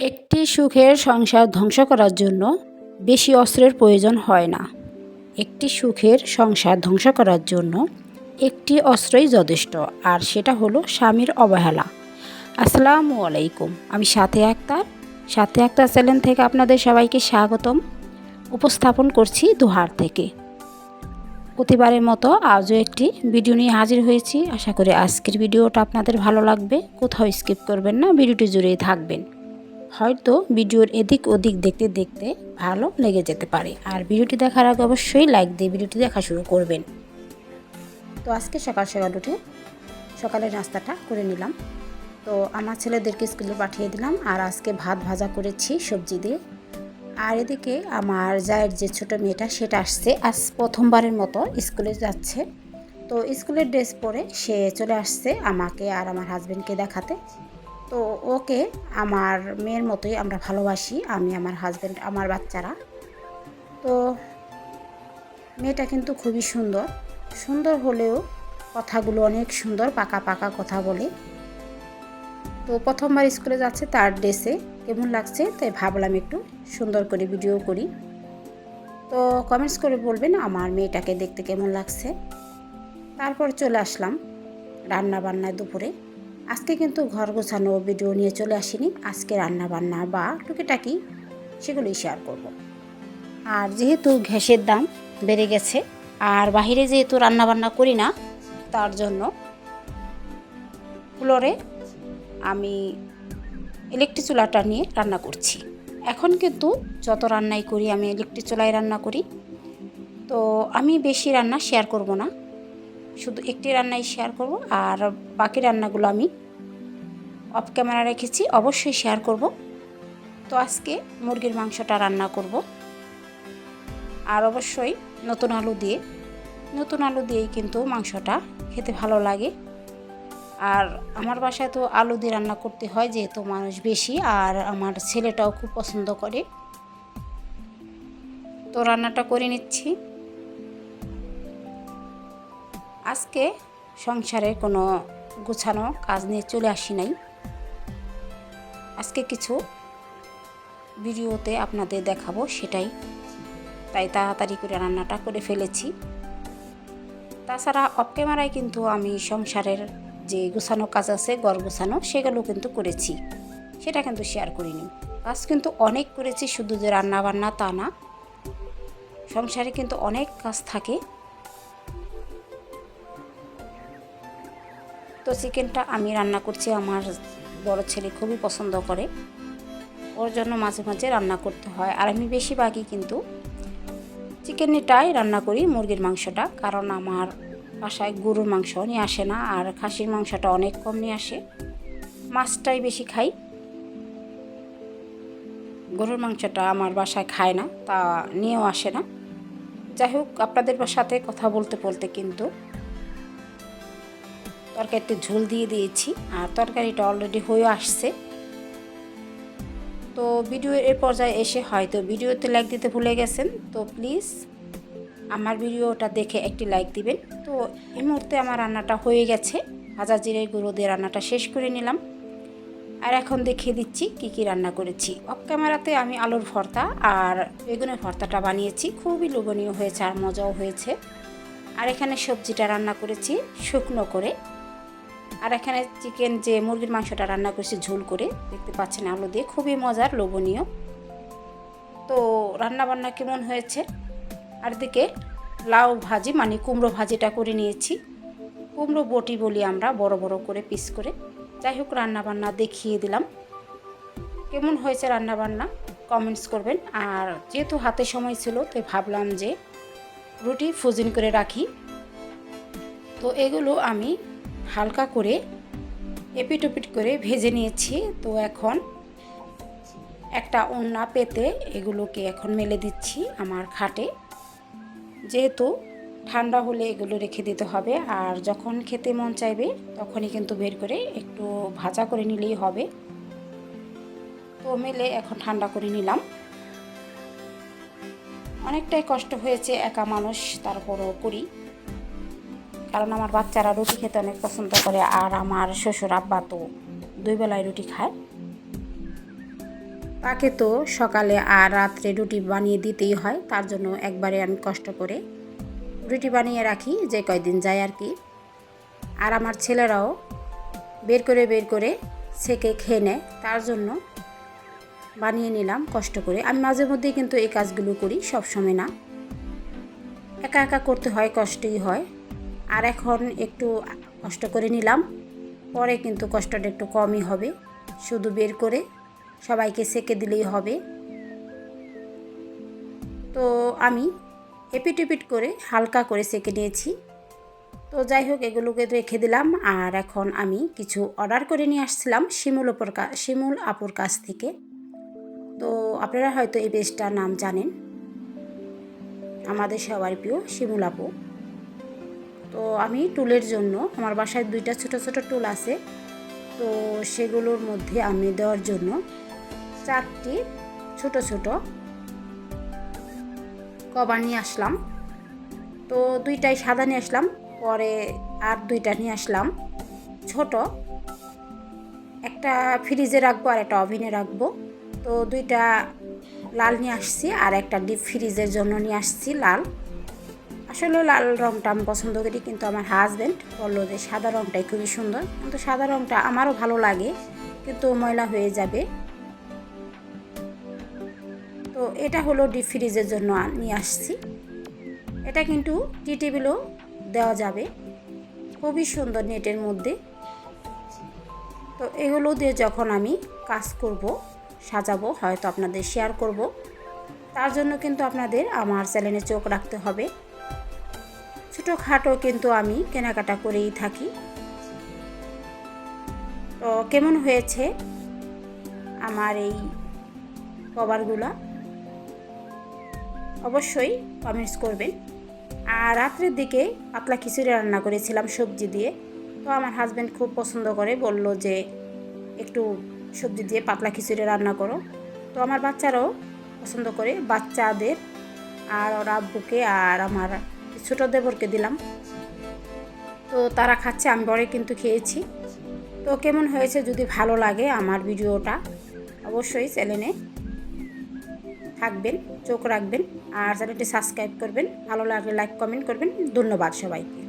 একটি সুখের সংসার ধ্বংস করার জন্য বেশি অস্ত্রের প্রয়োজন হয় না। একটি সুখের সংসার ধ্বংস করার জন্য একটি অস্ত্রই যথেষ্ট, আর সেটা হলো স্বামীর অবহেলা। আসসালামু আলাইকুম, আমি সাথে আক্তার। সাথে আক্তার চ্যানেল থেকে আপনাদের সবাইকে স্বাগতম। উপস্থাপন করছি দুহার থেকে। প্রতিবারের মতো আজও একটি ভিডিও নিয়ে হাজির হয়েছি। আশা করি আজকের ভিডিওটা আপনাদের ভালো লাগবে। কোথাও স্কিপ করবেন না, ভিডিওটি জুড়েই থাকবেন। হয়তো ভিডিওর এদিক ওদিক দেখতে দেখতে ভালো লেগে যেতে পারে। আর ভিডিওটি দেখার আগে অবশ্যই লাইক দিয়ে ভিডিওটি দেখা শুরু করবেন। তো আজকে সকাল সকাল উঠে সকালের নাস্তাটা করে নিলাম। তো আমার ছেলেদেরকে স্কুলে পাঠিয়ে দিলাম আর আজকে ভাত ভাজা করেছি সবজি দিয়ে। আর এদিকে আমার জায়ের যে ছোট মেয়েটা সেটা আসছে। আজ প্রথমবারের মতো স্কুলে যাচ্ছে। তো স্কুলের ড্রেস পরে সে চলে আসছে আমাকে আর আমার হাজব্যান্ডকে দেখাতে। তো ওকে আমার মেয়ের মতোই আমরা ভালোবাসি, আমি আমার হাজব্যান্ড আমার বাচ্চারা। তো মেয়েটা কিন্তু খুবই সুন্দর। সুন্দর হলেও কথাগুলো অনেক সুন্দর, পাকা পাকা কথা বলে। তো প্রথমবার স্কুলে যাচ্ছে তার ড্রেসে কেমন লাগছে? তাই ভাবলাম একটু সুন্দর করে ভিডিও করি। তো কমেন্টস করে বলবেন আমার মেয়েটাকে দেখতে কেমন লাগছে। তারপর চলে আসলাম রান্না বান্নায় দুপুরে। আজকে কিন্তু ঘর গোছানো ভিডিও নিয়ে চলে আসিনি। আজকে রান্না বান্না বা টুকিটাকি সেগুলোই শেয়ার করব। আর যেহেতু ঘ্যাসের দাম বেড়ে গেছে, আর বাহিরে যেহেতু রান্না বান্না করি না, তার জন্য ফ্লোরে আমি ইলেকট্রিক চুলাটা নিয়ে রান্না করছি। এখন কিন্তু যত রান্নাই করি, আমি ইলেকট্রিক চুলায় রান্না করি। তো আমি বেশি রান্না শেয়ার করব না। শুধু একটি রান্নাই শেয়ার করব আর বাকি রান্নাগুলো আমি অফ ক্যামেরা রেখেছি, অবশ্যই শেয়ার করব। তো আজকে মুরগির মাংসটা রান্না করব। আর অবশ্যই নতুন আলু দিয়ে, নতুন আলু দিয়েই কিন্তু মাংসটা খেতে ভালো লাগে। আর আমার বাসায় তো আলু দিয়ে রান্না করতে হয় যেহেতু মানুষ বেশি, আর আমার ছেলেটাও খুব পছন্দ করে। তো রান্নাটা করে নিচ্ছি। আজকে সংসারে কোনো গুছানো কাজ নিয়ে চলে আসি নাই। আজকে কিছু ভিডিওতে আপনাদের দেখাবো সেটাই। তাই তাড়াতাড়ি করে রান্নাটা করে ফেলেছি। তাছাড়া অফ ক্যামেরায় কিন্তু আমি সংসারের যে গোছানো কাজ আছে গড় গোছানো, সেগুলো কিন্তু করেছি। সেটা কিন্তু শেয়ার করিনি। কাজ কিন্তু অনেক করেছি, শুধু যে রান্না বান্না তা না। সংসারে কিন্তু অনেক কাজ থাকে। তো চিকেনটা আমি রান্না করছি, আমার বড় ছেলে খুবই পছন্দ করে। ওর জন্য মাঝে মাঝে রান্না করতে হয়, আর আমি বেশিরভাগই কিন্তু চিকেনটাই রান্না করি মুরগির মাংসটা, কারণ আমার বাসায় গরুর মাংস নিয়ে আসে না, আর খাসির মাংসটা অনেক কম নিয়ে আসে। মাছটাই বেশি খাই। গরুর মাংসটা আমার বাসায় খায় না, তা নিয়েও আসে না। যাই হোক, আপনাদের সাথে কথা বলতে বলতে কিন্তু তরকারিতে ঝোল দিয়ে দিয়েছি আর তরকারিটা অলরেডি হয়ে আসছে। তো ভিডিও এর পর্যায়ে এসে হয়তো ভিডিওতে লাইক দিতে ভুলে গেছেন, তো প্লিজ আমার ভিডিওটা দেখে একটি লাইক দিবেন। তো এই মুহূর্তে আমার রান্নাটা হয়ে গেছে, ভাজা জিরে গুঁড়ো দিয়ে রান্নাটা শেষ করে নিলাম। আর এখন দেখিয়ে দিচ্ছি কি কি রান্না করেছি। অফ ক্যামেরাতে আমি আলুর ভর্তা আর বেগুনের ভর্তাটা বানিয়েছি, খুবই লোভনীয় হয়েছে আর মজাও হয়েছে। আর এখানে সবজিটা রান্না করেছি শুকনো করে। আর এখানে চিকেন যে মুরগির মাংসটা রান্না করেছি ঝোল করে, দেখতে পাচ্ছেন আলু দিয়ে, খুবই মজার, লোভনীয়। তো রান্না বান্না কেমন হয়েছে? আর দিকে লাউ ভাজি মানে কুমড়ো ভাজিটা করে নিয়েছি। কুমড়ো বটি বলি আমরা, বড় বড় করে পিস করে। যাই হোক, রান্নাবান্না দেখিয়ে দিলাম। কেমন হয়েছে রান্নাবান্না? কমেন্টস করবেন। আর যেহেতু হাতে সময় ছিল, তাই ভাবলাম যে রুটি ফুজিন করে রাখি। তো এগুলো আমি হালকা করে এপিট ওপিট করে ভেজে নিয়েছি। তো এখন একটা ওন্না পেতে এগুলোকে এখন মেলে দিচ্ছি আমার খাটে। যেহেতু ঠান্ডা হলে এগুলো রেখে দিতে হবে আর যখন খেতে মন চাইবে তখনই কিন্তু বের করে একটু ভাজা করে নিলেই হবে। তো মেলে এখন ঠান্ডা করে নিলাম। অনেকটাই কষ্ট হয়েছে একা মানুষ, তারপরও করি। কারণ আমার বাচ্চারা রুটি খেতে অনেক পছন্দ করে আর আমার শ্বশুর আব্বা তো দুই বেলায় রুটি খায়। তাকে তো সকালে আর রাত্রে রুটি বানিয়ে দিতেই হয়, তার জন্য একবারে আমি কষ্ট করে রুটি বানিয়ে রাখি, যে কয়দিন যায় আর কি। আর আমার ছেলেরাও বের করে বের করে সেকে খেয়ে নেয়, তার জন্য বানিয়ে নিলাম কষ্ট করে। আমি মাঝে মধ্যেই কিন্তু এই কাজগুলো করি সব সময় না। একা একা করতে হয়, কষ্টই হয়। আর এখন একটু কষ্ট করে নিলাম। পরে কিন্তু কষ্টটা একটু কমই হবে। শুধু বের করে সবাইকে সেকে দিলেই হবে। তো আমি এপিট এপিট করে হালকা করে সেকে নিয়েছি। তো যাই হোক, এগুলোকে রেখে দিলাম। আর এখন আমি কিছু অর্ডার করে নিয়ে আসছিলাম শিমুল অপর শিমুল আপুর কাছ থেকে। তো আপনারা হয়তো এই পেজটার নাম জানেন। আমাদের সবার প্রিয় শিমুল আপু। তো আমি টুলের জন্য, আমার বাসায় দুইটা ছোট ছোট টুল আছে, তো সেগুলোর মধ্যে আমি দেওয়ার জন্য চারটি ছোট ছোট কভার নিয়ে আসলাম। তো দুইটাই সাদা নিয়ে আসলাম, পরে আর দুইটা নিয়ে আসলাম ছোট। একটা ফ্রিজে রাখব আর একটা ওভেনে রাখব। তো দুইটা লাল নিয়ে আসছি আর একটা ডিপ ফ্রিজের জন্য নিয়ে আসছি লাল। আসলে লাল রঙটা আমি পছন্দ করি, কিন্তু আমার হাজব্যান্ড বলল যে সাদা রঙটাই খুবই সুন্দর। কিন্তু সাদা রঙটা আমারও ভালো লাগে, কিন্তু ময়লা হয়ে যাবে। তো এটা হলো ডিপ ফ্রিজের জন্য নিয়ে আসছি। এটা কিন্তু টি টেবিলও দেওয়া যাবে। খুবই সুন্দর নেটের মধ্যে। তো এগুলো দিয়ে যখন আমি কাজ করব, সাজাবো, হয়তো আপনাদের শেয়ার করব। তার জন্য কিন্তু আপনাদের আমার চ্যানেলে চোখ রাখতে হবে। ছোটোখাটো কিন্তু আমি কেনাকাটা করেই থাকি। তো কেমন হয়েছে আমার এই কভারগুলা? অবশ্যই কমেন্টস করবেন। আর রাত্রের দিকে পাতলা খিচুড়ি রান্না করেছিলাম সবজি দিয়ে। তো আমার হাজব্যান্ড খুব পছন্দ করে, বলল যে একটু সবজি দিয়ে পাতলা খিচুড়ি রান্না করো। তো আমার বাচ্চারাও পছন্দ করে, বাচ্চাদের আর ওর আব্বুকে আর আমার ছোটো দেবরকে দিলাম। তো তারা খাচ্ছে, আমি বড়ে কিন্তু খেয়েছি। তো কেমন হয়েছে যদি ভালো লাগে আমার ভিডিওটা, অবশ্যই চ্যানেলে থাকবেন, চোখ রাখবেন, আর চ্যানেলটি সাবস্ক্রাইব করবেন। ভালো লাগলে লাইক, কমেন্ট করবেন। ধন্যবাদ সবাইকে।